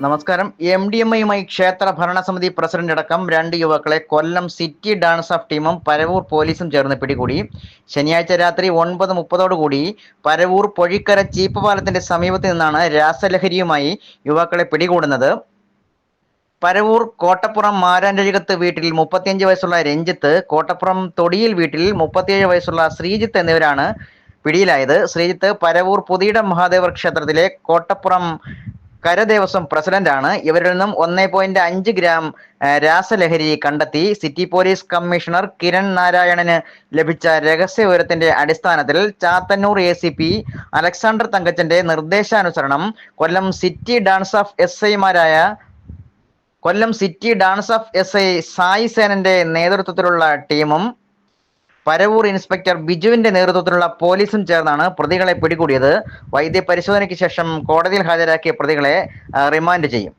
നമസ്കാരം. M D M ഐയുമായി ക്ഷേത്ര ഭരണസമിതി പ്രസിഡന്റ് അടക്കം രണ്ട് യുവാക്കളെ കൊല്ലം സിറ്റി ഡാൻസ് ഓഫ് ടീമും പരവൂർ പോലീസും ചേർന്ന് പിടികൂടി. ശനിയാഴ്ച രാത്രി ഒൻപത് മുപ്പതോടുകൂടി പരവൂർ പൊഴിക്കര ചീപ്പ് പാലത്തിന്റെ സമീപത്ത് നിന്നാണ് രാസലഹരിയുമായി യുവാക്കളെ പിടികൂടുന്നത്. പരവൂർ കോട്ടപ്പുറം മാരാൻരഴികത്ത് വീട്ടിൽ മുപ്പത്തിയഞ്ച് വയസ്സുള്ള രഞ്ജിത്ത് കോട്ടപ്പുറം തൊടിയിൽ വീട്ടിൽ മുപ്പത്തിയേഴ് വയസ്സുള്ള ശ്രീജിത്ത് എന്നിവരാണ് പിടിയിലായത്. ശ്രീജിത്ത് പരവൂർ പുതിയിടം മഹാദേവർ ക്ഷേത്രത്തിലെ കോട്ടപ്പുറം കരദേവസ്വം പ്രസിഡന്റാണ്. ഇവരിൽ നിന്നും ഒന്നേ പോയിന്റ് അഞ്ച് ഗ്രാം രാസലഹരി കണ്ടെത്തി. സിറ്റി പോലീസ് കമ്മീഷണർ കിരൺ നാരായണന് ലഭിച്ച രഹസ്യ വിവരത്തിന്റെ അടിസ്ഥാനത്തിൽ Chathannoor A C P Alexander തങ്കച്ചന്റെ നിർദ്ദേശാനുസരണം Kollam city DANSAF S ഐമാരായ Kollam city DANSAF S I Sai സേനന്റെ നേതൃത്വത്തിലുള്ള ടീമും പരവൂർ ഇൻസ്പെക്ടർ ബിജുവിന്റെ നേതൃത്വത്തിലുള്ള പോലീസും ചേർന്നാണ് പ്രതികളെ പിടികൂടിയത്. വൈദ്യ പരിശോധനയ്ക്ക് ശേഷം കോടതിയിൽ ഹാജരാക്കിയ പ്രതികളെ റിമാൻഡ് ചെയ്യും.